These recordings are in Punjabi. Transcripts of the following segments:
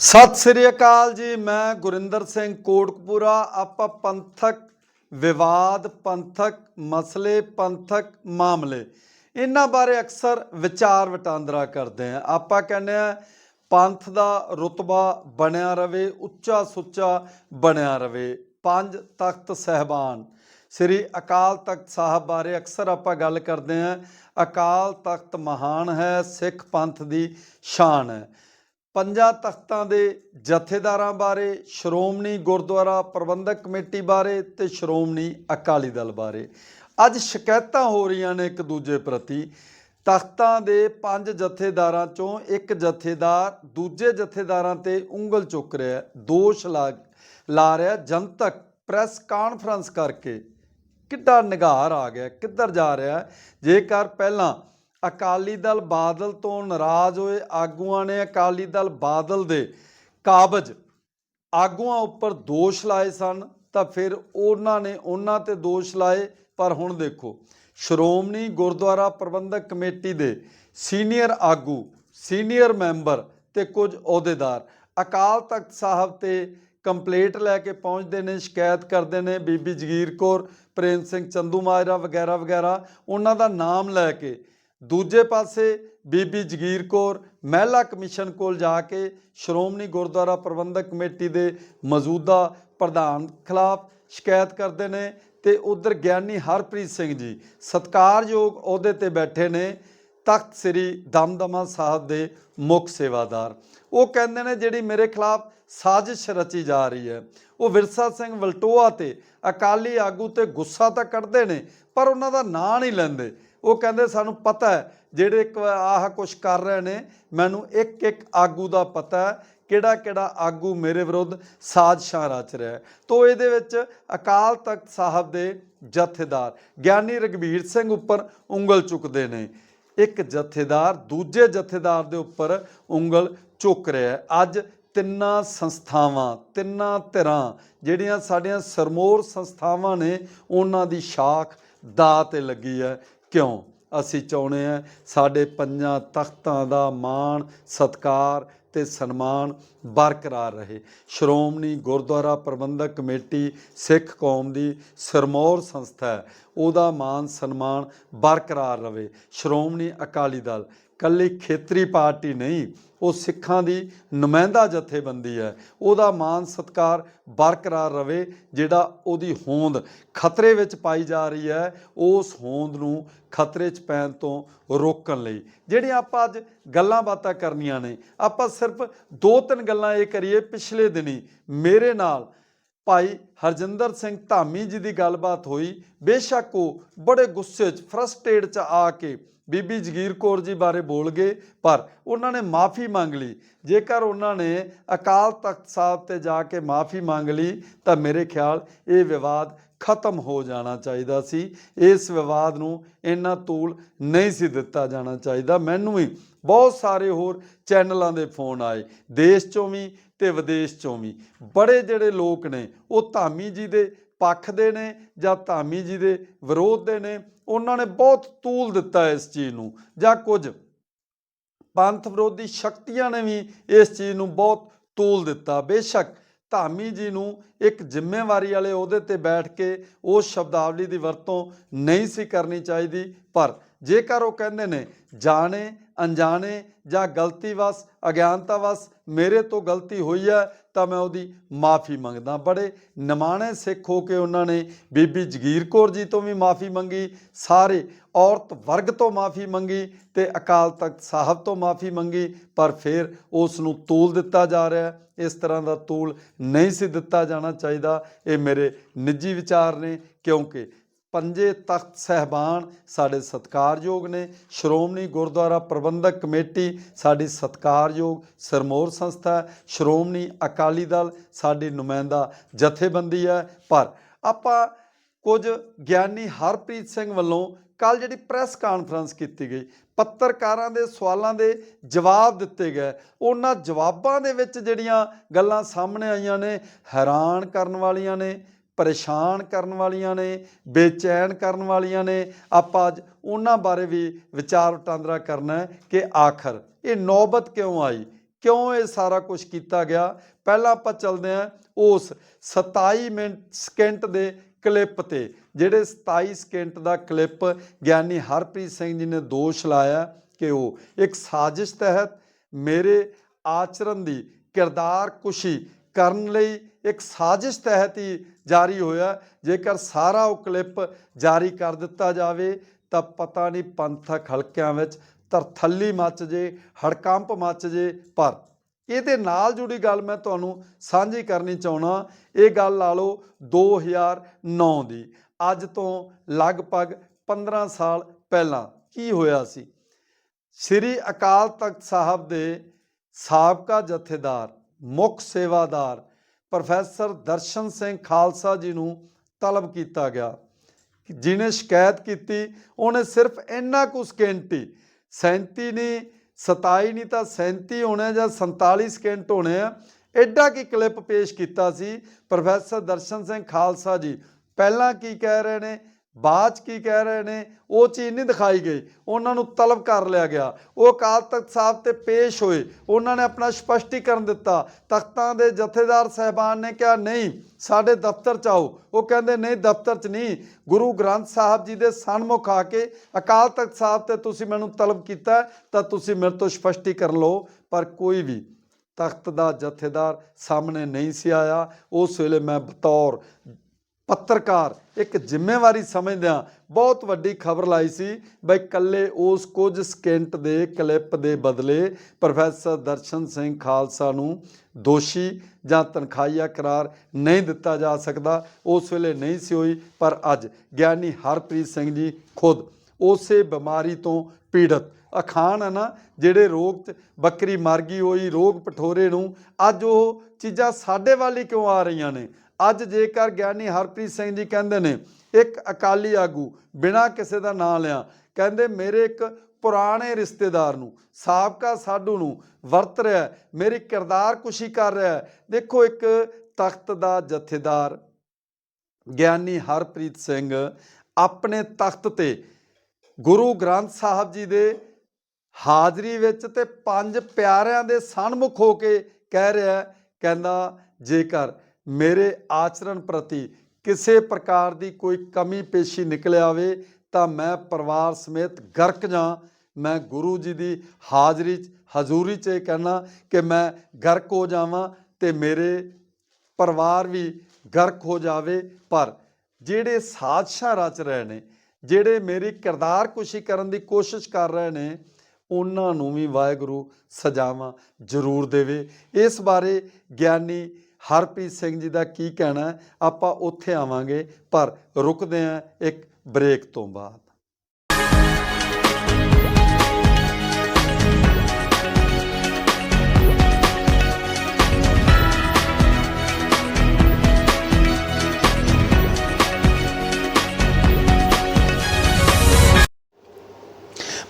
ਸਤਿ ਸ੍ਰੀ ਅਕਾਲ ਜੀ, ਮੈਂ ਗੁਰਿੰਦਰ ਸਿੰਘ ਕੋਟਕਪੂਰਾ। ਆਪਾਂ ਪੰਥਕ ਵਿਵਾਦ, ਪੰਥਕ ਮਸਲੇ, ਪੰਥਕ ਮਾਮਲੇ, ਇਹਨਾਂ ਬਾਰੇ ਅਕਸਰ ਵਿਚਾਰ ਵਟਾਂਦਰਾ ਕਰਦੇ ਆ ਆਪਾਂ ਕਹਿੰਦੇ ਆ ਪੰਥ ਦਾ ਰੁਤਬਾ ਬਣਿਆ ਰਵੇ, ਉੱਚਾ ਸੁੱਚਾ ਬਣਿਆ ਰਵੇ। ਪੰਜ ਤਖਤ ਸਹਿਬਾਨ, ਸ੍ਰੀ ਅਕਾਲ ਤਖਤ ਸਾਹਿਬ ਬਾਰੇ ਅਕਸਰ ਆਪਾਂ ਗੱਲ ਕਰਦੇ ਆ ਅਕਾਲ ਤਖਤ ਮਹਾਨ ਹੈ, ਸਿੱਖ ਪੰਥ ਦੀ ਸ਼ਾਨ ਹੈ। ਪੰਜਾਂ ਤਖਤਾਂ ਦੇ ਜਥੇਦਾਰਾਂ ਬਾਰੇ, ਸ਼੍ਰੋਮਣੀ ਗੁਰਦੁਆਰਾ ਪ੍ਰਬੰਧਕ ਕਮੇਟੀ ਬਾਰੇ ਤੇ ਸ਼੍ਰੋਮਣੀ ਅਕਾਲੀ ਦਲ ਬਾਰੇ। ਅੱਜ ਸ਼ਿਕਾਇਤਾਂ ਹੋ ਰਹੀਆਂ ਨੇ ਇੱਕ ਦੂਜੇ ਪ੍ਰਤੀ। ਤਖਤਾਂ ਦੇ ਪੰਜ ਜਥੇਦਾਰਾਂ ਚੋਂ ਇੱਕ ਜਥੇਦਾਰ ਦੂਜੇ ਜਥੇਦਾਰਾਂ ਤੇ ਉਂਗਲ ਚੁੱਕ ਰਿਹਾ ਦੋਸ਼ ਲਾ ਲਾ ਰਿਹਾ ਜਨਤਕ ਪ੍ਰੈਸ ਕਾਨਫਰੰਸ ਕਰਕੇ ਕਿੱਡਾ ਨਿਗਾਰ ਆ ਗਿਆ, ਕਿੱਧਰ ਜਾ ਰਿਹਾ ਜੇਕਰ ਪਹਿਲਾਂ ਅਕਾਲੀ ਦਲ ਬਾਦਲ ਤੋਂ ਨਾਰਾਜ਼ ਹੋਏ ਆਗੂਆਂ ਨੇ ਅਕਾਲੀ ਦਲ ਬਾਦਲ ਦੇ ਕਾਬਜ ਆਗੂਆਂ ਉੱਪਰ ਦੋਸ਼ ਲਾਏ ਸਨ, ਤਾਂ ਫਿਰ ਉਹਨਾਂ ਨੇ ਉਹਨਾਂ ਤੇ ਦੋਸ਼ ਲਾਏ, ਪਰ ਹੁਣ ਦੇਖੋ, ਸ਼੍ਰੋਮਣੀ ਗੁਰਦੁਆਰਾ ਪ੍ਰਬੰਧਕ ਕਮੇਟੀ ਦੇ ਸੀਨੀਅਰ ਆਗੂ, ਸੀਨੀਅਰ ਮੈਂਬਰ ਤੇ ਕੁਝ ਅਹੁਦੇਦਾਰ ਅਕਾਲ ਤਖਤ ਸਾਹਿਬ ਤੇ ਕੰਪਲੇਂਟ ਲੈ ਕੇ ਪਹੁੰਚਦੇ ਨੇ, ਸ਼ਿਕਾਇਤ ਕਰਦੇ ਨੇ, ਬੀਬੀ ਜਗੀਰ ਕੌਰ, ਪ੍ਰੇਮ ਸਿੰਘ ਚੰਦੂ ਮਾਜਰਾ ਵਗੈਰਾ ਵਗੈਰਾ, ਉਹਨਾਂ ਦਾ ਨਾਮ ਲੈ ਕੇ ਦੂਜੇ ਪਾਸੇ ਬੀਬੀ ਜਗੀਰ ਕੌਰ ਮਹਿਲਾ ਕਮਿਸ਼ਨ ਕੋਲ ਜਾ ਕੇ ਸ਼੍ਰੋਮਣੀ ਗੁਰਦੁਆਰਾ ਪ੍ਰਬੰਧਕ ਕਮੇਟੀ ਦੇ ਮੌਜੂਦਾ ਪ੍ਰਧਾਨ ਖਿਲਾਫ ਸ਼ਿਕਾਇਤ ਕਰਦੇ ਨੇ ਤੇ ਉਧਰ ਗਿਆਨੀ ਹਰਪ੍ਰੀਤ ਸਿੰਘ ਜੀ ਸਤਕਾਰਯੋਗ ਅਹੁਦੇ ਤੇ ਬੈਠੇ ਨੇ ਤਖਤ ਸ੍ਰੀ ਦਮਦਮਾ ਸਾਹਿਬ ਦੇ ਮੁੱਖ ਸੇਵਾਦਾਰ। ਉਹ ਕਹਿੰਦੇ ਨੇ ਜਿਹੜੀ ਮੇਰੇ ਖਿਲਾਫ ਸਾਜ਼ਿਸ਼ ਰਚੀ ਜਾ ਰਹੀ ਹੈ, ਉਹ ਵਿਰਸਾ ਸਿੰਘ ਵਲਟੋਆ ਤੇ ਅਕਾਲੀ ਆਗੂ ਤੇ ਗੁੱਸਾ ਤਾਂ ਕੱਢਦੇ ਨੇ, ਪਰ ਉਹਨਾਂ ਦਾ ਨਾਂ ਨਹੀਂ ਲੈਂਦੇ। ਉਹ ਕਹਿੰਦੇ ਸਾਨੂੰ ਪਤਾ ਹੈ, ਜਿਹੜੇ ਇੱਕ ਆਹ ਕੁਛ ਕਰ ਰਹੇ ਨੇ, ਮੈਨੂੰ ਇੱਕ ਇੱਕ ਆਗੂ ਦਾ ਪਤਾ ਹੈ, ਕਿਹੜਾ ਕਿਹੜਾ ਆਗੂ ਮੇਰੇ ਵਿਰੁੱਧ ਸਾਜ਼ਿਸ਼ਾਂ ਰਚ ਰਿਹਾ ਹੈ। ਤੋ ਇਹਦੇ ਵਿੱਚ ਅਕਾਲ ਤਖਤ ਸਾਹਿਬ ਦੇ ਜਥੇਦਾਰ ਗਿਆਨੀ ਰਗਵੀਰ ਸਿੰਘ ਉੱਪਰ ਉਂਗਲ ਚੁੱਕਦੇ ਨੇ। ਇੱਕ ਜਥੇਦਾਰ ਦੂਜੇ ਜਥੇਦਾਰ ਦੇ ਉੱਪਰ ਉਂਗਲ ਚੁੱਕ ਰਿਹਾ ਹੈ। ਅੱਜ ਤਿੰਨਾਂ ਸੰਸਥਾਵਾਂ, ਤਿੰਨਾਂ ਧਿਰਾਂ ਜਿਹੜੀਆਂ ਸਾਡੀਆਂ ਸਰਮੋਰ ਸੰਸਥਾਵਾਂ ਨੇ, ਉਹਨਾਂ ਦੀ ਸ਼ਾਖ ਦਾ ਤੇ ਲੱਗੀ ਹੈ। ਕਿਉਂ? ਅਸੀਂ ਚਾਹੁੰਦੇ ਆ ਸਾਡੇ ਪੰਜਾਂ ਤਖਤਾਂ ਦਾ ਮਾਣ ਸਤਿਕਾਰ ਤੇ ਸਨਮਾਨ ਬਰਕਰਾਰ ਰਹੇ। ਸ਼੍ਰੋਮਣੀ ਗੁਰਦੁਆਰਾ ਪ੍ਰਬੰਧਕ ਕਮੇਟੀ ਸਿੱਖ ਕੌਮ ਦੀ ਸਰਮੌਰ ਸੰਸਥਾ ਹੈ। ਉਹਦਾ ਮਾਨ ਸਨਮਾਨ ਬਰਕਰਾਰ ਰਹੇ ਸ਼੍ਰੋਮਣੀ ਅਕਾਲੀ ਦਲ ਕੱਲੀ ਖੇਤਰੀ ਪਾਰਟੀ ਨਹੀਂ, ਉਹ ਸਿੱਖਾਂ ਦੀ ਨੁਮਾਇੰਦਾ ਜਥੇਬੰਦੀ ਹੈ। ਉਹਦਾ ਮਾਨ ਸਤਕਾਰ ਬਰਕਰਾਰ ਰਵੇ, ਜਿਹੜਾ ਉਹਦੀ ਹੋਂਦ ਖਤਰੇ ਵਿੱਚ ਪਾਈ ਜਾ ਰਹੀ ਹੈ, ਉਸ ਹੋਂਦ ਨੂੰ ਖਤਰੇ 'ਚ ਪੈਣ ਤੋਂ ਰੋਕਣ ਲਈ। ਜਿਹੜੀਆਂ ਆਪਾਂ ਅੱਜ ਗੱਲਾਂ ਬਾਤਾਂ ਕਰਨੀਆਂ ਨੇ, ਆਪਾਂ ਸਿਰਫ ਦੋ ਤਿੰਨ ਗੱਲਾਂ ਇਹ ਕਰੀਏ ਪਿਛਲੇ ਦਿਨੀ। ਮੇਰੇ ਨਾਲ ਭਾਈ ਹਰਜਿੰਦਰ ਸਿੰਘ ਧਾਮੀ ਜੀ ਦੀ ਗੱਲਬਾਤ ਹੋਈ। ਬੇਸ਼ੱਕ ਉਹ ਬੜੇ ਗੁੱਸੇ 'ਚ ਫਰਸਟ੍ਰੇਟ 'ਚ ਆ ਕੇ ਬੀਬੀ ਜਗੀਰ ਕੌਰ ਜੀ ਬਾਰੇ ਬੋਲ ਗਏ, ਪਰ ਉਹਨਾਂ ਨੇ ਮਾਫੀ ਮੰਗ ਲਈ। ਜੇਕਰ ਉਹਨਾਂ ਨੇ ਅਕਾਲ ਤਖਤ ਸਾਹਿਬ ਤੇ ਜਾ ਕੇ ਮਾਫੀ ਮੰਗ ਲਈ, ਤਾਂ ਮੇਰੇ ਖਿਆਲ ਇਹ ਵਿਵਾਦ ਖਤਮ ਹੋ ਜਾਣਾ ਚਾਹੀਦਾ ਸੀ। ਇਸ ਵਿਵਾਦ ਨੂੰ ਇੰਨਾ ਤੂਲ ਨਹੀਂ ਸੀ ਦਿੱਤਾ ਜਾਣਾ ਚਾਹੀਦਾ। ਮੈਨੂੰ ਵੀ ਬਹੁਤ ਸਾਰੇ ਹੋਰ ਚੈਨਲਾਂ ਦੇ ਫੋਨ ਆਏ, ਦੇਸ਼ ਚੋਂ ਵੀ ਤੇ ਵਿਦੇਸ਼ ਚੋਂ ਵੀ। ਬੜੇ ਜਿਹੜੇ ਲੋਕ ਨੇ, ਉਹ ਧਾਮੀ ਜੀ ਦੇ ਪੱਖ ਦੇ ਨੇ ਜਾਂ ਧਾਮੀ ਜੀ ਦੇ ਵਿਰੋਧ ਦੇ ਨੇ, ਉਹਨਾਂ ਨੇ ਬਹੁਤ ਤੂਲ ਦਿੱਤਾ ਇਸ ਚੀਜ਼ ਨੂੰ। ਜਾਂ ਕੁਝ ਪੰਥ ਵਿਰੋਧੀ ਸ਼ਕਤੀਆਂ ਨੇ ਵੀ ਇਸ ਚੀਜ਼ ਨੂੰ ਬਹੁਤ ਤੂਲ ਦਿੱਤਾ। ਬੇਸ਼ੱਕ ਧਾਮੀ ਜੀ ਨੂੰ ਇੱਕ ਜ਼ਿੰਮੇਵਾਰੀ ਵਾਲੇ ਅਹੁਦੇ ਤੇ ਬੈਠ ਕੇ ਉਸ ਸ਼ਬਦਾਵਲੀ ਦੀ ਵਰਤੋਂ ਨਹੀਂ ਸੀ ਕਰਨੀ ਚਾਹੀਦੀ। ਪਰ ਜੇਕਰ ਉਹ ਕਹਿੰਦੇ ਨੇ, ਜਾਣੇ, ਅਣਜਾਣੇ ਜਾਂ ਗਲਤੀਵਸ ਅਗਿਆਨਤਾਵਸ ਮੇਰੇ ਤੋਂ ਗਲਤੀ ਹੋਈ ਹੈ ਤਾਂ ਮੈਂ ਉਹਦੀ ਮਾਫੀ ਮੰਗਦਾ। ਬੜੇ ਨਿਮਾਣੇ ਸਿੱਖ ਹੋ ਕੇ ਉਹਨਾਂ ਨੇ ਬੀਬੀ ਜਗੀਰ ਕੌਰ ਜੀ ਤੋਂ ਵੀ ਮਾਫੀ ਮੰਗੀ, ਸਾਰੇ ਔਰਤ ਵਰਗ ਤੋਂ ਮਾਫੀ ਮੰਗੀ ਤੇ ਅਕਾਲ ਤਖਤ ਸਾਹਿਬ ਤੋਂ ਮਾਫੀ ਮੰਗੀ, ਪਰ ਫਿਰ ਉਸ ਨੂੰ ਤੂਲ ਦਿੱਤਾ ਜਾ ਰਿਹਾ। ਇਸ ਤਰ੍ਹਾਂ ਦਾ ਤੂਲ ਨਹੀਂ ਸੀ ਦਿੱਤਾ ਜਾਣਾ ਚਾਹੀਦਾ। ਇਹ ਮੇਰੇ ਨਿੱਜੀ ਵਿਚਾਰ ਨੇ, ਕਿਉਂਕਿ ਪੰਜੇ ਤਖਤ ਸਹਿਬਾਨ ਸਾਡੇ ਸਤਕਾਰਯੋਗ ਨੇ, ਸ਼੍ਰੋਮਣੀ ਗੁਰਦੁਆਰਾ ਪ੍ਰਬੰਧਕ ਕਮੇਟੀ ਸਾਡੀ ਸਤਕਾਰਯੋਗ ਸਰਮੋਰ ਸੰਸਥਾ ਸ਼੍ਰੋਮਣੀ ਅਕਾਲੀ ਦਲ ਸਾਡੀ ਨੁਮਾਇੰਦਾ ਜਥੇਬੰਦੀ ਹੈ। ਪਰ ਆਪਾਂ ਕੁਝ ਗਿਆਨੀ ਹਰਪ੍ਰੀਤ ਸਿੰਘ ਵੱਲੋਂ ਕੱਲ ਜਿਹੜੀ ਪ੍ਰੈਸ ਕਾਨਫਰੰਸ ਕੀਤੀ ਗਈ, ਪੱਤਰਕਾਰਾਂ ਦੇ ਸਵਾਲਾਂ ਦੇ ਜਵਾਬ ਦਿੱਤੇ ਗਏ, ਉਹਨਾਂ ਜਵਾਬਾਂ ਦੇ ਵਿੱਚ ਜਿਹੜੀਆਂ ਗੱਲਾਂ ਸਾਹਮਣੇ ਆਈਆਂ ਨੇ, ਹੈਰਾਨ ਕਰਨ ਵਾਲੀਆਂ ਨੇ ਪਰੇਸ਼ਾਨ ਕਰਨ ਵਾਲੀਆਂ ਨੇ, ਬੇਚੈਨ ਕਰਨ ਵਾਲੀਆਂ ਨੇ। ਆਪਾਂ ਅੱਜ ਉਹਨਾਂ ਬਾਰੇ ਵੀ ਵਿਚਾਰ ਵਟਾਂਦਰਾ ਕਰਨਾ ਹੈ ਕਿ ਆਖਰ ਇਹ ਨੌਬਤ ਕਿਉਂ ਆਈ? ਕਿਉਂ ਇਹ ਸਾਰਾ ਕੁਝ ਕੀਤਾ ਗਿਆ? ਪਹਿਲਾਂ ਆਪਾਂ ਚੱਲਦੇ ਹਾਂ ਉਸ 27 ਮਿੰਟ ਸਕਿੰਟ ਦੇ ਕਲਿੱਪ ਤੇ, ਜਿਹੜੇ 27 ਸਕਿੰਟ ਦਾ ਕਲਿੱਪ ਗਿਆਨੀ ਹਰਪ੍ਰੀਤ ਸਿੰਘ ਜੀ ਨੇ ਦੋਸ਼ ਲਾਇਆ ਕਿ ਉਹ ਇੱਕ ਸਾਜ਼ਿਸ਼ ਤਹਿਤ ਮੇਰੇ ਆਚਰਣ ਦੀ ਕਿਰਦਾਰ ਕੁਸ਼ੀ ਕਰਨ ਲਈ ਇੱਕ ਸਾਜ਼ਿਸ਼ ਤਹਿਤ ਹੀ ਜਾਰੀ ਹੋਇਆ। ਜੇਕਰ ਸਾਰਾ ਉਹ ਕਲਿੱਪ ਜਾਰੀ ਕਰ ਦਿੱਤਾ ਜਾਵੇ, ਤਾਂ ਪਤਾ ਨਹੀਂ ਪੰਥਕ ਹਲਕਿਆਂ ਵਿੱਚ ਤਰਥੱਲੀ ਮੱਚ ਜੇ, ਹੜਕੰਪ ਮੱਚ ਜੇ, ਪਰ ਇਹਦੇ ਨਾਲ ਜੁੜੀ ਗੱਲ ਮੈਂ ਤੁਹਾਨੂੰ ਸਾਂਝੀ ਕਰਨੀ ਚਾਹਣਾ ਇਹ ਗੱਲ ਲਾ ਲਓ 2009 ਦੀ। ਅੱਜ ਤੋਂ ਲਗਭਗ 15 ਸਾਲ ਪਹਿਲਾਂ ਕੀ ਹੋਇਆ ਸੀ? ਸ੍ਰੀ ਅਕਾਲ ਤਖਤ ਸਾਹਿਬ ਦੇ ਸਾਬਕਾ ਜਥੇਦਾਰ, ਮੁੱਖ ਸੇਵਾਦਾਰ ਪ੍ਰੋਫੈਸਰ ਦਰਸ਼ਨ ਸਿੰਘ ਖਾਲਸਾ ਜੀ ਨੂੰ ਤਲਬ ਕੀਤਾ ਗਿਆ ਜਿਨੇ ਸ਼ਿਕਾਇਤ ਕੀਤੀ, ਉਹਨੇ ਸਿਰਫ ਇੰਨਾ ਕੁ ਸਕਿੰਟ ਹੀ 37 ਨਹੀਂ 27 ਨਹੀਂ ਤਾਂ 37 ਹੋਣੇ ਜਾਂ 47 ਸਕਿੰਟ ਹੋਣੇ ਆ, ਐਡਾ ਕੀ ਕਲਿੱਪ ਪੇਸ਼ ਕੀਤਾ ਸੀ ਪ੍ਰੋਫੈਸਰ ਦਰਸ਼ਨ ਸਿੰਘ ਖਾਲਸਾ ਜੀ। ਪਹਿਲਾਂ ਕੀ ਕਹਿ ਰਹੇ ਨੇ? ਬਾਅਦ 'ਚ ਕੀ ਕਹਿ ਰਹੇ ਨੇ, ਉਹ ਚੀਜ਼ ਨਹੀਂ ਦਿਖਾਈ ਗਈ। ਉਹਨਾਂ ਨੂੰ ਤਲਬ ਕਰ ਲਿਆ ਗਿਆ। ਉਹ ਅਕਾਲ ਤਖਤ ਸਾਹਿਬ ਤੇ ਪੇਸ਼ ਹੋਏ। ਉਹਨਾਂ ਨੇ ਆਪਣਾ ਸਪਸ਼ਟੀਕਰਨ ਦਿੱਤਾ। ਤਖਤਾਂ ਦੇ ਜਥੇਦਾਰ ਸਹਿਬਾਨ ਨੇ ਕਿਹਾ, ਨਹੀਂ, ਸਾਡੇ ਦਫ਼ਤਰ 'ਚ ਆਓ। ਉਹ ਕਹਿੰਦੇ, ਨਹੀਂ, ਦਫ਼ਤਰ 'ਚ ਨਹੀਂ। ਗੁਰੂ ਗ੍ਰੰਥ ਸਾਹਿਬ ਜੀ ਦੇ ਸਨਮੁਖ ਆ ਕੇ ਅਕਾਲ ਤਖਤ ਸਾਹਿਬ ਤੇ ਤੁਸੀਂ ਮੈਨੂੰ ਤਲਬ ਕੀਤਾ ਤਾਂ ਤੁਸੀਂ ਮੇਰੇ ਤੋਂ ਸਪਸ਼ਟੀਕਰਨ ਲਓ। ਪਰ ਕੋਈ ਵੀ ਤਖਤ ਦਾ ਜਥੇਦਾਰ ਸਾਹਮਣੇ ਨਹੀਂ ਸੀ ਆਇਆ। ਉਸ ਵੇਲੇ ਮੈਂ ਬਤੌਰ ਪੱਤਰਕਾਰ ਇੱਕ ਜ਼ਿੰਮੇਵਾਰੀ ਸਮਝਦਿਆਂ ਬਹੁਤ ਵੱਡੀ ਖਬਰ ਲਾਈ ਸੀ ਬਈ ਕੱਲੇ ਉਸ ਕੁਝ ਸਕਿੰਟ ਦੇ ਕਲਿੱਪ ਦੇ ਬਦਲੇ ਪ੍ਰੋਫੈਸਰ ਦਰਸ਼ਨ ਸਿੰਘ ਖਾਲਸਾ ਨੂੰ ਦੋਸ਼ੀ ਜਾਂ ਤਨਖਾਹੀਆ ਕਰਾਰ ਨਹੀਂ ਦਿੱਤਾ ਜਾ ਸਕਦਾ, ਉਸ ਵੇਲੇ ਨਹੀਂ ਸੀ ਹੋਈ, ਪਰ ਅੱਜ ਗਿਆਨੀ ਹਰਪ੍ਰੀਤ ਸਿੰਘ ਜੀ ਖੁਦ ਉਸੇ ਬਿਮਾਰੀ ਤੋਂ ਪੀੜਤ। ਅਖਾਣ ਹੈ ਨਾ, ਜਿਹੜੇ ਰੋਗ ਤੇ ਬੱਕਰੀ ਮਰ ਗਈ ਹੋਈ, ਰੋਗ ਪਠੋਰੇ ਨੂੰ, ਅੱਜ ਉਹ ਚੀਜ਼ਾਂ ਸਾਡੇ ਵੱਲ ਹੀ ਕਿਉਂ ਆ ਰਹੀਆਂ ਨੇ? ਅੱਜ ਜੇਕਰ ਗਿਆਨੀ ਹਰਪ੍ਰੀਤ ਸਿੰਘ ਜੀ ਕਹਿੰਦੇ ਨੇ, ਇੱਕ ਅਕਾਲੀ ਆਗੂ ਬਿਨਾਂ ਕਿਸੇ ਦਾ ਨਾਂ ਲਿਆ, ਕਹਿੰਦੇ ਮੇਰੇ ਇੱਕ ਪੁਰਾਣੇ ਰਿਸ਼ਤੇਦਾਰ ਨੂੰ, ਸਾਬਕਾ ਸਾਡੂ ਨੂੰ ਵਰਤ ਰਿਹਾ ਮੇਰੀ ਕਿਰਦਾਰ ਕੁਸ਼ੀ ਕਰ ਰਿਹਾ ਦੇਖੋ ਇੱਕ ਤਖਤ ਦਾ ਜਥੇਦਾਰ ਗਿਆਨੀ ਹਰਪ੍ਰੀਤ ਸਿੰਘ ਆਪਣੇ ਤਖਤ ਤੇ ਗੁਰੂ ਗ੍ਰੰਥ ਸਾਹਿਬ ਜੀ ਦੇ ਹਾਜ਼ਰੀ ਵਿੱਚ ਤੇ ਪੰਜ ਪਿਆਰਿਆਂ ਦੇ ਸਨਮੁਖ ਹੋ ਕੇ ਕਹਿ ਰਿਹਾ ਕਹਿੰਦਾ ਜੇਕਰ ਮੇਰੇ ਆਚਰਣ ਪ੍ਰਤੀ ਕਿਸੇ ਪ੍ਰਕਾਰ ਦੀ ਕੋਈ ਕਮੀ ਪੇਸ਼ੀ ਨਿਕਲ ਆਵੇ ਤਾਂ ਮੈਂ ਪਰਿਵਾਰ ਸਮੇਤ ਗਰਕ ਜਾਂ ਮੈਂ ਗੁਰੂ ਜੀ ਦੀ ਹਾਜ਼ਰੀ 'ਚ, ਹਜ਼ੂਰੀ 'ਚ ਇਹ ਕਹਿਣਾ ਕਿ ਮੈਂ ਗਰਕ ਹੋ ਜਾਵਾਂ ਤੇ ਮੇਰੇ ਪਰਿਵਾਰ ਵੀ ਗਰਕ ਹੋ ਜਾਵੇ। ਪਰ ਜਿਹੜੇ ਸਾਜ਼ਿਸ਼ਾਂ ਰਚ ਰਹੇ ਨੇ, ਜਿਹੜੇ ਮੇਰੀ ਕਿਰਦਾਰ ਕੁਸ਼ੀ ਕਰਨ ਦੀ ਕੋਸ਼ਿਸ਼ ਕਰ ਰਹੇ ਨੇ, ਉਹਨਾਂ ਨੂੰ ਵੀ ਵਾਹਿਗੁਰੂ ਸਜ਼ਾਵਾਂ ਜ਼ਰੂਰ ਦੇਵੇ। ਇਸ ਬਾਰੇ ਗਿਆਨੀ ਹਰਪ੍ਰੀਤ ਸਿੰਘ ਜੀ ਦਾ ਕੀ ਕਹਿਣਾ ਆਪਾਂ ਉੱਥੇ ਆਵਾਂਗੇ, ਪਰ ਰੁਕਦੇ ਹਾਂ ਇੱਕ ਬ੍ਰੇਕ ਤੋਂ ਬਾਅਦ।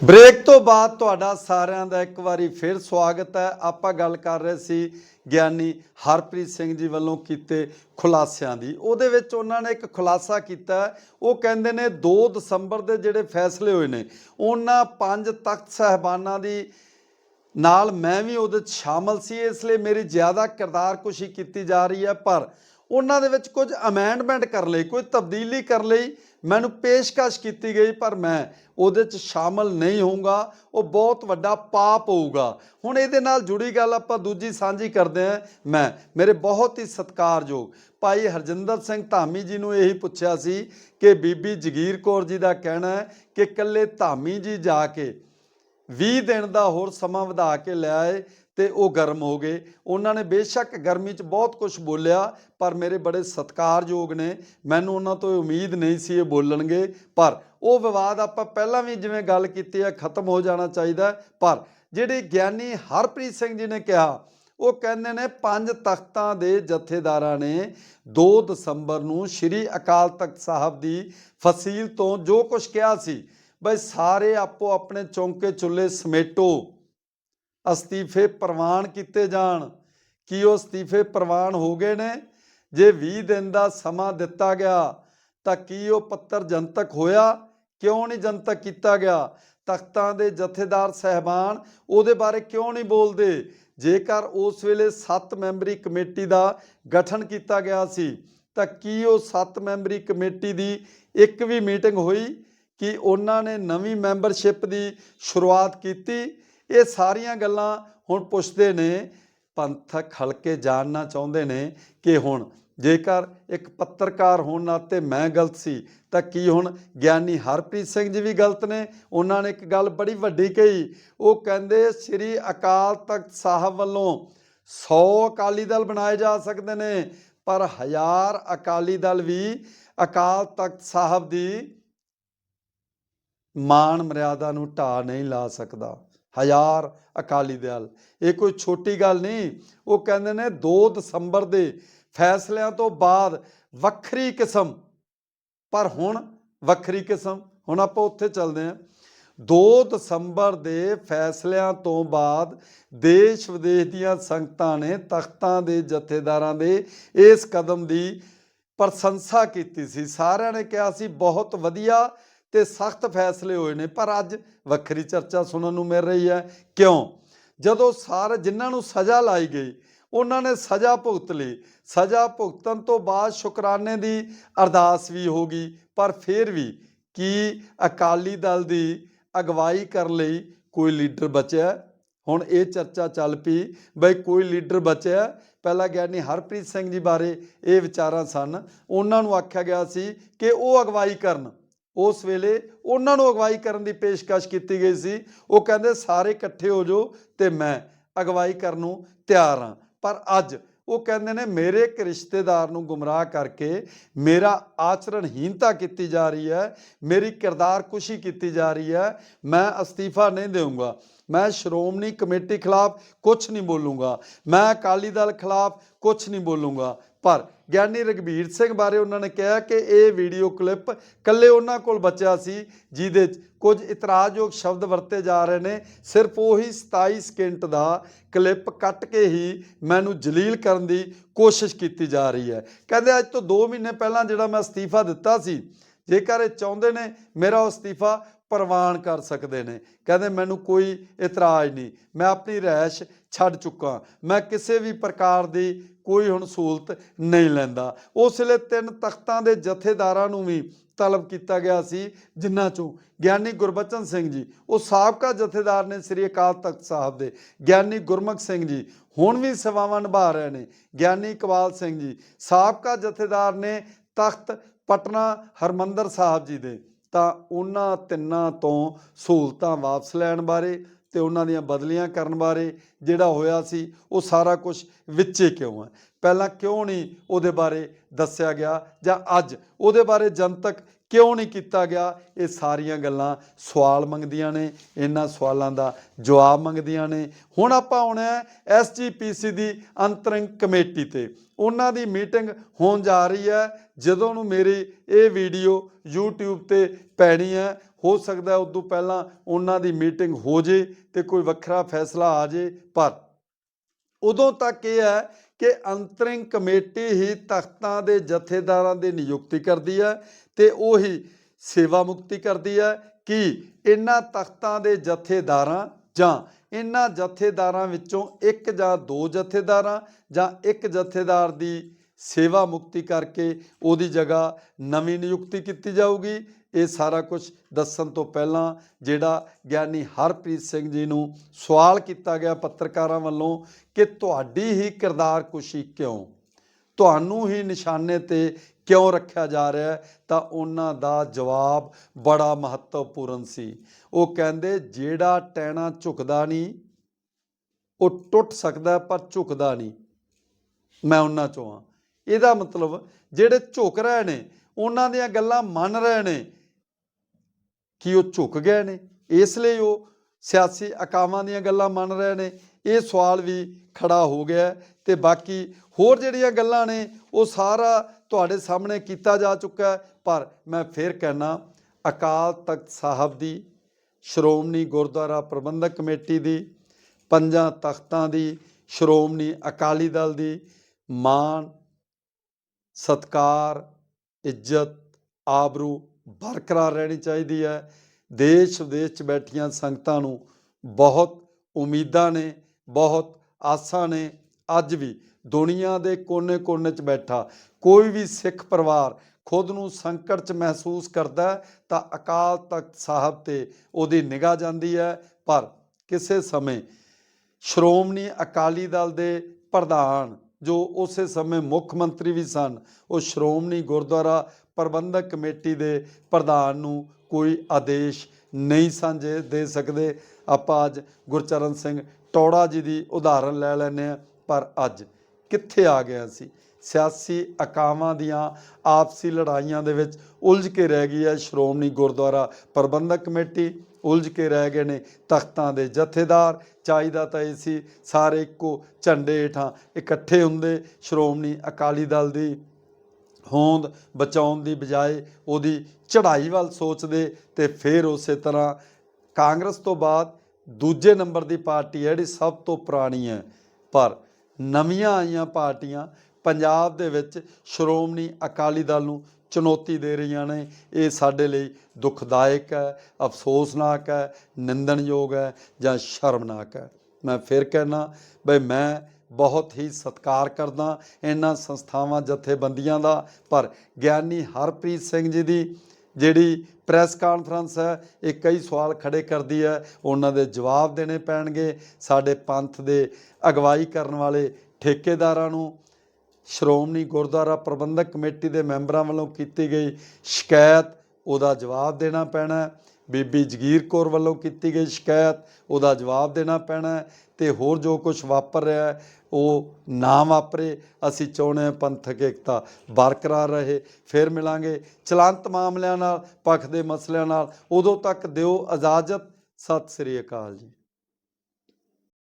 ਬ੍ਰੇਕ ਤੋਂ ਬਾਅਦ ਤੁਹਾਡਾ ਸਾਰਿਆਂ ਦਾ ਇੱਕ ਵਾਰੀ ਫਿਰ ਸਵਾਗਤ ਹੈ। ਆਪਾਂ ਗੱਲ ਕਰ ਰਹੇ ਸੀ ਗਿਆਨੀ ਹਰਪ੍ਰੀਤ ਸਿੰਘ ਜੀ ਵੱਲੋਂ ਕੀਤੇ ਖੁਲਾਸਿਆਂ ਦੀ। ਉਹਦੇ ਵਿੱਚ ਉਹਨਾਂ ਨੇ ਇੱਕ ਖੁਲਾਸਾ ਕੀਤਾ। ਉਹ ਕਹਿੰਦੇ ਨੇ 2 ਦਸੰਬਰ ਦੇ ਜਿਹੜੇ ਫੈਸਲੇ ਹੋਏ ਨੇ, ਉਹਨਾਂ ਪੰਜ ਤਖਤ ਸਹਿਬਾਨਾਂ ਦੀ ਨਾਲ ਮੈਂ ਵੀ ਉਹਦੇ 'ਚ ਸ਼ਾਮਲ ਸੀ। ਇਸ ਲਈ ਮੇਰੀ ਜ਼ਿਆਦਾ ਕਿਰਦਾਰ ਕੁਸ਼ੀ ਕੀਤੀ ਜਾ ਰਹੀ ਹੈ। ਪਰ ਉਹਨਾਂ ਦੇ ਵਿੱਚ ਕੁਝ ਅਮੈਂਡਮੈਂਟ ਕਰ ਲਈ, ਕੋਈ ਤਬਦੀਲੀ ਕਰ ਲਈ। ਮੈਨੂੰ ਪੇਸ਼ਕਸ਼ ਕੀਤੀ ਗਈ, ਪਰ ਮੈਂ ਉਹਦੇ 'ਚ ਸ਼ਾਮਲ ਨਹੀਂ ਹੋਊਂਗਾ। ਉਹ ਬਹੁਤ ਵੱਡਾ ਪਾਪ ਹੋਊਗਾ। ਹੁਣ ਇਹਦੇ ਨਾਲ ਜੁੜੀ ਗੱਲ ਆਪਾਂ ਦੂਜੀ ਸਾਂਝੀ ਕਰਦੇ ਹਾਂ। ਮੈਂ, ਮੇਰੇ ਬਹੁਤ ਹੀ ਸਤਿਕਾਰਯੋਗ ਭਾਈ ਹਰਜਿੰਦਰ ਸਿੰਘ ਧਾਮੀ ਜੀ ਨੂੰ ਇਹੀ ਪੁੱਛਿਆ ਸੀ ਕਿ ਬੀਬੀ ਜਗੀਰ ਕੌਰ ਜੀ ਦਾ ਕਹਿਣਾ ਹੈ ਕਿ ਇਕੱਲੇ ਧਾਮੀ ਜੀ ਜਾ ਕੇ 20 ਦਿਨ ਦਾ ਹੋਰ ਸਮਾਂ ਵਧਾ ਕੇ ਲੈ ਆਏ ਤੇ ਉਹ ਗਰਮ ਹੋ ਗਏ। ਉਹਨਾਂ ਨੇ ਬੇਸ਼ੱਕ ਗਰਮੀ 'ਚ ਬਹੁਤ ਕੁਝ ਬੋਲਿਆ, ਪਰ ਮੇਰੇ ਬੜੇ ਸਤਿਕਾਰਯੋਗ ਨੇ। ਮੈਨੂੰ ਉਹਨਾਂ ਤੋਂ ਉਮੀਦ ਨਹੀਂ ਸੀ ਇਹ ਬੋਲਣਗੇ, ਪਰ ਉਹ ਵਿਵਾਦ ਆਪਾਂ ਪਹਿਲਾਂ ਵੀ ਜਿਵੇਂ ਗੱਲ ਕੀਤੀ ਹੈ ਖਤਮ ਹੋ ਜਾਣਾ ਚਾਹੀਦਾ। ਪਰ ਜਿਹੜੇ ਗਿਆਨੀ ਹਰਪ੍ਰੀਤ ਸਿੰਘ ਜੀ ਨੇ ਕਿਹਾ, ਉਹ ਕਹਿੰਦੇ ਨੇ ਪੰਜ ਤਖਤਾਂ ਦੇ ਜਥੇਦਾਰਾਂ ਨੇ 2 ਦਸੰਬਰ ਨੂੰ ਸ੍ਰੀ ਅਕਾਲ ਤਖਤ ਸਾਹਿਬ ਦੀ ਫਸੀਲ ਤੋਂ ਜੋ ਕੁਝ ਕਿਹਾ ਸੀ, ਬਈ ਸਾਰੇ ਆਪੋ ਆਪਣੇ ਚੌਂਕੇ ਚੁੱਲ੍ਹੇ ਸਮੇਟੋ। ਅਸਤੀਫੇ ਪ੍ਰਵਾਨ ਕੀਤੇ ਜਾਣ। ਕੀ ਉਹ ਅਸਤੀਫੇ ਪ੍ਰਵਾਨ ਹੋ ਗਏ ਨੇ? ਜੇ 20 ਦਿਨ ਦਾ ਸਮਾਂ ਦਿੱਤਾ ਗਿਆ, ਤਾਂ ਕੀ ਉਹ ਪੱਤਰ ਜਨਤਕ ਹੋਇਆ? ਕਿਉਂ ਨਹੀਂ ਜਨਤਕ ਕੀਤਾ ਗਿਆ? ਤਖਤਾਂ ਦੇ ਜਥੇਦਾਰ ਸਹਿਬਾਨ ਉਹਦੇ ਬਾਰੇ ਕਿਉਂ ਨਹੀਂ ਬੋਲਦੇ? ਜੇਕਰ ਉਸ ਵੇਲੇ 7 ਮੈਂਬਰੀ ਕਮੇਟੀ ਦਾ ਗਠਨ ਕੀਤਾ ਗਿਆ ਸੀ, ਤਾਂ ਕੀ ਉਹ 7 ਮੈਂਬਰੀ ਕਮੇਟੀ ਦੀ ਇੱਕ ਵੀ ਮੀਟਿੰਗ ਹੋਈ? ਕਿ ਉਹਨਾਂ ਨੇ ਨਵੀਂ ਮੈਂਬਰਸ਼ਿਪ ਦੀ ਸ਼ੁਰੂਆਤ ਕੀਤੀ? ਇਹ ਸਾਰੀਆਂ ਗੱਲਾਂ ਹੁਣ ਪੁੱਛਦੇ ਨੇ, ਪੰਥਕ ਹਲਕੇ ਜਾਣਨਾ ਚਾਹੁੰਦੇ ਨੇ ਕਿ ਹੁਣ ਜੇਕਰ ਇੱਕ ਪੱਤਰਕਾਰ ਹੋਣ ਨਾਤੇ ਮੈਂ ਗਲਤ ਸੀ, ਤਾਂ ਕੀ ਹੁਣ ਗਿਆਨੀ ਹਰਪ੍ਰੀਤ ਸਿੰਘ ਜੀ ਵੀ ਗਲਤ ਨੇ? ਉਹਨਾਂ ਨੇ ਇੱਕ ਗੱਲ ਬੜੀ ਵੱਡੀ ਕਹੀ। ਉਹ ਕਹਿੰਦੇ, ਸ੍ਰੀ ਅਕਾਲ ਤਖਤ ਸਾਹਿਬ ਵੱਲੋਂ 100 ਅਕਾਲੀ ਦਲ ਬਣਾਏ ਜਾ ਸਕਦੇ ਨੇ, ਪਰ ਹਜ਼ਾਰ ਅਕਾਲੀ ਦਲ ਵੀ ਅਕਾਲ ਤਖਤ ਸਾਹਿਬ ਦੀ ਮਾਣ ਮਰਿਆਦਾ ਨੂੰ ਢਾ ਨਹੀਂ ਲਾ ਸਕਦਾ। ਹਜ਼ਾਰ ਅਕਾਲੀ ਦਲ। ਇਹ ਕੋਈ ਛੋਟੀ ਗੱਲ ਨਹੀਂ। ਉਹ ਕਹਿੰਦੇ ਨੇ 2 ਦਸੰਬਰ ਦੇ ਫੈਸਲਿਆਂ ਤੋਂ ਬਾਅਦ ਵੱਖਰੀ ਕਿਸਮ। ਪਰ ਹੁਣ ਵੱਖਰੀ ਕਿਸਮ। ਹੁਣ ਆਪਾਂ ਉੱਥੇ ਚੱਲਦੇ ਹਾਂ। 2 ਦਸੰਬਰ ਦੇ ਫੈਸਲਿਆਂ ਤੋਂ ਬਾਅਦ ਦੇਸ਼ ਵਿਦੇਸ਼ ਦੀਆਂ ਸੰਗਤਾਂ ਨੇ ਤਖਤਾਂ ਦੇ ਜਥੇਦਾਰਾਂ ਦੇ ਇਸ ਕਦਮ ਦੀ ਪ੍ਰਸ਼ੰਸਾ ਕੀਤੀ ਸੀ। ਸਾਰਿਆਂ ਨੇ ਕਿਹਾ ਸੀ, ਬਹੁਤ ਵਧੀਆ ਤੇ ਸਖਤ ਫੈਸਲੇ ਹੋਏ ਨੇ, ਪਰ ਅੱਜ ਵੱਖਰੀ ਚਰਚਾ ਸੁਣਨ ਨੂੰ ਮਿਲ ਰਹੀ ਹੈ। ਕਿਉਂ? ਜਦੋਂ ਸਾਰੇ ਜਿਨ੍ਹਾਂ ਨੂੰ ਸਜ਼ਾ ਲਾਈ ਗਈ, ਉਹਨਾਂ ਨੇ ਸਜ਼ਾ ਭੁਗਤ ਲਈ। ਸਜ਼ਾ ਭੁਗਤਣ ਤੋਂ ਬਾਅਦ ਸ਼ੁਕਰਾਨੇ ਦੀ ਅਰਦਾਸ ਵੀ ਹੋ ਗਈ, ਪਰ ਫਿਰ ਵੀ ਕੀ ਅਕਾਲੀ ਦਲ ਦੀ ਅਗਵਾਈ ਕਰਨ ਲਈ ਕੋਈ ਲੀਡਰ ਬਚਿਆ? ਹੁਣ ਇਹ ਚਰਚਾ ਚੱਲ ਪਈ, ਬਈ ਕੋਈ ਲੀਡਰ ਬਚਿਆ? ਹੈ। ਪਹਿਲਾਂ ਗਿਆਨੀ ਹਰਪ੍ਰੀਤ ਸਿੰਘ ਜੀ ਬਾਰੇ ਇਹ ਵਿਚਾਰਾਂ ਸਨ। ਉਹਨਾਂ ਨੂੰ ਆਖਿਆ ਗਿਆ ਸੀ ਕਿ ਉਹ ਅਗਵਾਈ ਕਰਨ। ਉਸ ਵੇਲੇ ਉਹਨਾਂ ਨੂੰ ਅਗਵਾਈ ਕਰਨ ਦੀ ਪੇਸ਼ਕਸ਼ ਕੀਤੀ ਗਈ ਸੀ। ਉਹ ਕਹਿੰਦੇ, ਸਾਰੇ ਇਕੱਠੇ ਹੋ ਜਾਓ ਤੇ ਮੈਂ ਅਗਵਾਈ ਕਰਨ ਨੂੰ ਤਿਆਰ ਹਾਂ। ਪਰ ਅੱਜ ਉਹ ਕਹਿੰਦੇ ਨੇ, ਮੇਰੇ ਇੱਕ ਰਿਸ਼ਤੇਦਾਰ ਨੂੰ ਗੁੰਮਰਾਹ ਕਰਕੇ ਮੇਰਾ ਆਚਰਣਹੀਨਤਾ ਕੀਤੀ ਜਾ ਰਹੀ ਹੈ, ਮੇਰੀ ਕਿਰਦਾਰ ਕੁਸ਼ੀ ਕੀਤੀ ਜਾ ਰਹੀ ਹੈ, ਮੈਂ ਅਸਤੀਫਾ ਨਹੀਂ ਦੇਵਾਂਗਾ ਮੈਂ ਸ਼੍ਰੋਮਣੀ ਕਮੇਟੀ ਖਿਲਾਫ ਕੁਝ ਨਹੀਂ ਬੋਲੂੰਗਾ। ਮੈਂ ਅਕਾਲੀ ਦਲ ਖਿਲਾਫ ਕੁਝ ਨਹੀਂ ਬੋਲੂੰਗਾ। ਪਰ ਗਿਆਨੀ ਰਗਵੀਰ ਸਿੰਘ ਬਾਰੇ ਉਹਨਾਂ ਨੇ ਕਿਹਾ ਕਿ ਇਹ ਵੀਡੀਓ ਕਲਿੱਪ ਕੱਲੇ ਉਹਨਾਂ ਕੋਲ ਬਚਿਆ ਸੀ, ਜਿਹਦੇ 'ਚ ਕੁਝ ਇਤਰਾਜ਼ਯੋਗ ਸ਼ਬਦ ਵਰਤੇ ਜਾ ਰਹੇ ਨੇ। ਸਿਰਫ ਉਹੀ 27 ਸਕਿੰਟ ਦਾ ਕਲਿੱਪ ਕੱਟ ਕੇ ਹੀ ਮੈਨੂੰ ਜਲੀਲ ਕਰਨ ਦੀ ਕੋਸ਼ਿਸ਼ ਕੀਤੀ ਜਾ ਰਹੀ ਹੈ। ਕਹਿੰਦੇ, ਅੱਜ ਤੋਂ 2 ਮਹੀਨੇ ਪਹਿਲਾਂ ਜਿਹੜਾ ਮੈਂ ਅਸਤੀਫਾ ਦਿੱਤਾ ਸੀ, ਜੇਕਰ ਇਹ ਚਾਹੁੰਦੇ ਨੇ, ਮੇਰਾ ਉਹ ਅਸਤੀਫਾ ਪ੍ਰਵਾਨ ਕਰ ਸਕਦੇ ਨੇ। ਕਹਿੰਦੇ, ਮੈਨੂੰ ਕੋਈ ਇਤਰਾਜ਼ ਨਹੀਂ। ਮੈਂ ਆਪਣੀ ਰਹਿਸ਼ ਛੱਡ ਚੁੱਕਾ। ਮੈਂ ਕਿਸੇ ਵੀ ਪ੍ਰਕਾਰ ਦੀ ਕੋਈ ਹੁਣ ਸਹੂਲਤ ਨਹੀਂ ਲੈਂਦਾ। ਉਸ ਵੇਲੇ ਤਿੰਨ ਤਖਤਾਂ ਦੇ ਜਥੇਦਾਰਾਂ ਨੂੰ ਵੀ ਤਲਬ ਕੀਤਾ ਗਿਆ ਸੀ, ਜਿਨ੍ਹਾਂ ਚੋਂ ਗਿਆਨੀ ਗੁਰਬਚਨ ਸਿੰਘ ਜੀ, ਉਹ ਸਾਬਕਾ ਜਥੇਦਾਰ ਨੇ ਸ੍ਰੀ ਅਕਾਲ ਤਖਤ ਸਾਹਿਬ ਦੇ। ਗਿਆਨੀ ਗੁਰਮੁਖ ਸਿੰਘ ਜੀ, ਹੁਣ ਵੀ ਸੇਵਾਵਾਂ ਨਿਭਾ ਰਹੇ ਨੇ। ਗਿਆਨੀ ਇਕਬਾਲ ਸਿੰਘ ਜੀ, ਸਾਬਕਾ ਜਥੇਦਾਰ ਨੇ ਤਖਤ ਪਟਨਾ ਹਰਮੰਦਰ ਸਾਹਿਬ ਜੀ ਦੇ। ਤਾਂ ਉਹਨਾਂ ਤਿੰਨਾਂ ਤੋਂ ਸਹੂਲਤਾਂ ਵਾਪਸ ਲੈਣ ਬਾਰੇ ਤੇ ਉਹਨਾਂ ਦੀਆਂ ਬਦਲੀਆਂ ਕਰਨ ਬਾਰੇ ਜਿਹੜਾ ਹੋਇਆ ਸੀ, ਉਹ ਸਾਰਾ ਕੁਝ ਵਿੱਚੇ ਕਿਉਂ ਹੈ? ਪਹਿਲਾਂ ਕਿਉਂ ਨਹੀਂ ਉਹਦੇ ਬਾਰੇ ਦੱਸਿਆ ਗਿਆ ਜਾਂ ਅੱਜ ਉਹਦੇ ਬਾਰੇ ਜਨਤਕ ਕਿਉਂ ਨਹੀਂ ਕੀਤਾ ਗਿਆ? ਇਹ ਸਾਰੀਆਂ ਗੱਲਾਂ ਸਵਾਲ ਮੰਗਦੀਆਂ ਨੇ, ਇਹਨਾਂ ਸਵਾਲਾਂ ਦਾ ਜਵਾਬ ਮੰਗਦੀਆਂ ਨੇ। ਹੁਣ ਆਪਾਂ ਆਉਣਾ ਹੈ ਐਸਜੀਪੀਸੀ ਦੀ ਅੰਤਰਿੰਗ ਕਮੇਟੀ ਤੇ। ਉਹਨਾਂ ਦੀ ਮੀਟਿੰਗ ਹੋਣ ਜਾ ਰਹੀ ਹੈ। ਜਦੋਂ ਨੂੰ ਮੇਰੀ ਇਹ ਵੀਡੀਓ YouTube ਤੇ ਪੈਣੀ ਹੈ ਹੋ ਸਕਦਾ ਹੈ ਉਦੋਂ ਪਹਿਲਾਂ ਉਹਨਾਂ ਦੀ ਮੀਟਿੰਗ ਹੋ ਜੇ ਤੇ ਕੋਈ ਵੱਖਰਾ ਫੈਸਲਾ ਆ ਜੇ, ਪਰ ਉਦੋਂ ਤੱਕ ਇਹ ਹੈ ਕਿ ਅੰਤਰਿੰਗ ਕਮੇਟੀ ਹੀ ਤਖਤਾਂ ਦੇ ਜਥੇਦਾਰਾਂ ਦੀ ਨਿਯੁਕਤੀ ਕਰਦੀ ਹੈ ਤੇ ਉਹੀ ਸੇਵਾ ਮੁਕਤੀ ਕਰਦੀ ਹੈ ਕਿ ਇਹਨਾਂ ਤਖਤਾਂ ਦੇ ਜਥੇਦਾਰਾਂ ਜਾਂ ਇਹਨਾਂ ਜਥੇਦਾਰਾਂ ਵਿੱਚੋਂ ਇੱਕ ਜਾਂ ਦੋ ਜਥੇਦਾਰਾਂ ਜਾਂ ਇੱਕ ਜਥੇਦਾਰ ਦੀ ਸੇਵਾ ਮੁਕਤੀ ਕਰਕੇ ਉਹਦੀ ਜਗ੍ਹਾ ਨਵੀਂ ਨਿਯੁਕਤੀ ਕੀਤੀ ਜਾਊਗੀ। ਇਹ ਸਾਰਾ ਕੁਝ ਦੱਸਣ ਤੋਂ ਪਹਿਲਾਂ ਜਿਹੜਾ ਗਿਆਨੀ ਹਰਪ੍ਰੀਤ ਸਿੰਘ ਜੀ ਨੂੰ ਸਵਾਲ ਕੀਤਾ ਗਿਆ ਪੱਤਰਕਾਰਾਂ ਵੱਲੋਂ ਕਿ ਤੁਹਾਡੀ ਹੀ ਕਿਰਦਾਰ ਕੁਸ਼ੀ ਕਿਉਂ? ਤੁਹਾਨੂੰ ਹੀ ਨਿਸ਼ਾਨੇ ਤੇ ਕਿਉਂ ਰੱਖਿਆ ਜਾ ਰਿਹਾ ਹੈ? ਤਾਂ ਉਹਨਾਂ ਦਾ ਜਵਾਬ ਬੜਾ ਮਹੱਤਵਪੂਰਨ ਸੀ। ਉਹ ਕਹਿੰਦੇ, ਜਿਹੜਾ ਟੈਣਾ ਝੁਕਦਾ ਨਹੀਂ, ਉਹ ਟੁੱਟ ਸਕਦਾ ਪਰ ਝੁਕਦਾ ਨਹੀਂ। ਮੈਂ ਉਹਨਾਂ ਚੋਂ ਹਾਂ। ਇਹਦਾ ਮਤਲਬ, ਜਿਹੜੇ ਝੁਕ ਰਹੇ ਨੇ, ਉਹਨਾਂ ਦੀਆਂ ਗੱਲਾਂ ਮੰਨ ਰਹੇ ਨੇ ਕਿ ਉਹ ਝੁਕ ਗਏ ਨੇ। ਇਸ ਲਈ ਉਹ ਸਿਆਸੀ ਅਕਾਵਾਂ ਦੀਆਂ ਗੱਲਾਂ ਮੰਨ ਰਹੇ ਨੇ। ਇਹ ਸਵਾਲ ਵੀ ਖੜਾ ਹੋ ਗਿਆ ਹੈ ਤੇ ਬਾਕੀ ਹੋਰ ਜਿਹੜੀਆਂ ਗੱਲਾਂ ਨੇ, ਉਹ ਸਾਰਾ ਤੁਹਾਡੇ ਸਾਹਮਣੇ ਕੀਤਾ ਜਾ ਚੁੱਕਾ ਪਰ ਮੈਂ ਫਿਰ ਕਹਿਣਾ ਅਕਾਲ ਤਖਤ ਸਾਹਿਬ ਦੀ, ਸ਼੍ਰੋਮਣੀ ਗੁਰਦੁਆਰਾ ਪ੍ਰਬੰਧਕ ਕਮੇਟੀ ਦੀ, ਪੰਜਾਂ ਤਖਤਾਂ ਦੀ, ਸ਼੍ਰੋਮਣੀ ਅਕਾਲੀ ਦਲ ਦੀ ਮਾਣ, ਸਤਕਾਰ, ਇੱਜ਼ਤ, ਆਬਰੂ ਬਰਕਰਾਰ ਰਹਿਣੀ ਚਾਹੀਦੀ ਹੈ। ਦੇਸ਼ ਵਿਦੇਸ਼ 'ਚ ਬੈਠੀਆਂ ਸੰਗਤਾਂ ਨੂੰ ਬਹੁਤ ਉਮੀਦਾਂ ਨੇ, ਬਹੁਤ ਆਸਾਂ ਨੇ। ਅੱਜ ਵੀ ਦੁਨੀਆ ਦੇ ਕੋਨੇ-ਕੋਨੇ 'ਚ ਬੈਠਾ, ਕੋਈ ਵੀ ਸਿੱਖ ਪਰਿਵਾਰ ਖੁਦ ਨੂੰ ਸੰਕਟ 'ਚ ਮਹਿਸੂਸ ਕਰਦਾ ਤਾਂ ਅਕਾਲ ਤਖਤ ਸਾਹਿਬ ਤੇ ਉਹਦੀ ਨਿਗਾਹ ਜਾਂਦੀ ਹੈ। ਪਰ ਕਿਸੇ ਸਮੇਂ ਸ਼੍ਰੋਮਣੀ ਅਕਾਲੀ ਦਲ ਦੇ ਪ੍ਰਧਾਨ ਜੋ ਉਸੇ ਸਮੇਂ ਮੁੱਖ ਮੰਤਰੀ ਵੀ ਸਨ, ਉਹ ਸ਼੍ਰੋਮਣੀ ਗੁਰਦੁਆਰਾ ਪ੍ਰਬੰਧਕ ਕਮੇਟੀ ਦੇ ਪ੍ਰਧਾਨ ਨੂੰ ਕੋਈ ਆਦੇਸ਼ ਨਹੀਂ ਸਾਂਝੇ ਦੇ ਸਕਦੇ। ਆਪਾਂ ਅੱਜ ਗੁਰਚਰਨ ਸਿੰਘ ਟੌੜਾ ਜੀ ਦੀ ਉਦਾਹਰਨ ਲੈ ਲੈਂਦੇ ਹਾਂ, ਪਰ ਅੱਜ ਕਿੱਥੇ ਆ ਗਿਆ ਸੀ ਸਿਆਸੀ ਅਕਾਵਾਂ ਦੀਆਂ ਆਪਸੀ ਲੜਾਈਆਂ ਦੇ ਵਿੱਚ ਉਲਝ ਕੇ ਰਹਿ ਗਈ ਹੈ ਸ਼੍ਰੋਮਣੀ ਗੁਰਦੁਆਰਾ ਪ੍ਰਬੰਧਕ ਕਮੇਟੀ। ਉਲਝ ਕੇ ਰਹਿ ਗਏ ਨੇ ਤਖਤਾਂ ਦੇ ਜਥੇਦਾਰ। ਚਾਹੀਦਾ ਤਾਂ ਇਹ ਸੀ, ਸਾਰੇ ਇੱਕੋ ਝੰਡੇ ਹੇਠਾਂ ਇਕੱਠੇ ਹੁੰਦੇ ਸ਼੍ਰੋਮਣੀ ਅਕਾਲੀ ਦਲ ਦੀ ਹੋਂਦ ਬਚਾਉਣ ਦੀ ਬਜਾਏ ਉਹਦੀ ਚੜ੍ਹਾਈ ਵੱਲ ਸੋਚਦੇ ਤੇ ਫਿਰ ਉਸੇ ਤਰ੍ਹਾਂ ਕਾਂਗਰਸ ਤੋਂ ਬਾਅਦ ਦੂਜੇ ਨੰਬਰ ਦੀ ਪਾਰਟੀ ਹੈ ਜਿਹੜੀ ਸਭ ਤੋਂ ਪੁਰਾਣੀ ਹੈ। ਪਰ ਨਵੀਆਂ ਆਈਆਂ ਪਾਰਟੀਆਂ ਪੰਜਾਬ ਦੇ ਵਿੱਚ ਸ਼੍ਰੋਮਣੀ ਅਕਾਲੀ ਦਲ ਨੂੰ ਚੁਣੌਤੀ ਦੇ ਰਹੀਆਂ ਨੇ। ਇਹ ਸਾਡੇ ਲਈ ਦੁਖਦਾਇਕ ਹੈ, ਅਫਸੋਸਨਾਕ ਹੈ, ਨਿੰਦਣਯੋਗ ਹੈ ਜਾਂ ਸ਼ਰਮਨਾਕ ਹੈ। ਮੈਂ ਫਿਰ ਕਹਿਣਾ ਬਈ ਮੈਂ ਬਹੁਤ ਹੀ ਸਤਿਕਾਰ ਕਰਦਾ, ਇਹਨਾਂ ਸੰਸਥਾਵਾਂ, ਜਥੇਬੰਦੀਆਂ ਦਾ। ਪਰ ਗਿਆਨੀ ਹਰਪ੍ਰੀਤ ਸਿੰਘ ਜੀ ਦੀ ਜਿਹੜੀ ਪ੍ਰੈਸ ਕਾਨਫਰੰਸ ਹੈ, ਇਹ ਕਈ ਸਵਾਲ ਖੜੇ ਕਰਦੀ ਹੈ। ਉਹਨਾਂ ਦੇ ਜਵਾਬ ਦੇਣੇ ਪੈਣਗੇ। ਸਾਡੇ ਪੰਥ ਦੇ ਅਗਵਾਈ ਕਰਨ ਵਾਲੇ ਠੇਕੇਦਾਰਾਂ ਨੂੰ ਸ਼੍ਰੋਮਣੀ ਗੁਰਦੁਆਰਾ ਪ੍ਰਬੰਧਕ ਕਮੇਟੀ ਦੇ ਮੈਂਬਰਾਂ ਵੱਲੋਂ ਕੀਤੀ ਗਈ ਸ਼ਿਕਾਇਤ, ਉਹਦਾ ਜਵਾਬ ਦੇਣਾ ਪੈਣਾ ਬੀਬੀ ਜਗੀਰ ਕੌਰ ਵੱਲੋਂ ਕੀਤੀ ਗਈ ਸ਼ਿਕਾਇਤ, ਉਹਦਾ ਜਵਾਬ ਦੇਣਾ ਪੈਣਾ ਹੈ ਤੇ ਹੋਰ ਜੋ ਕੁਝ ਵਾਪਰ ਰਿਹਾ ਹੈ, ਉਹ ਨਾ ਵਾਪਰੇ। ਅਸੀਂ ਚਾਹੁੰਦੇ ਹਾਂ ਪੰਥਕ ਏਕਤਾ ਬਰਕਰਾਰ ਰਹੇ, ਫਿਰ ਮਿਲਾਂਗੇ ਚਲੰਤ ਮਾਮਲਿਆਂ ਨਾਲ, ਪੱਖ ਦੇ ਮਸਲਿਆਂ ਨਾਲ। ਉਦੋਂ ਤੱਕ ਦਿਓ ਇਜਾਜ਼ਤ। ਸਤਿ ਸ੍ਰੀ ਅਕਾਲ ਜੀ।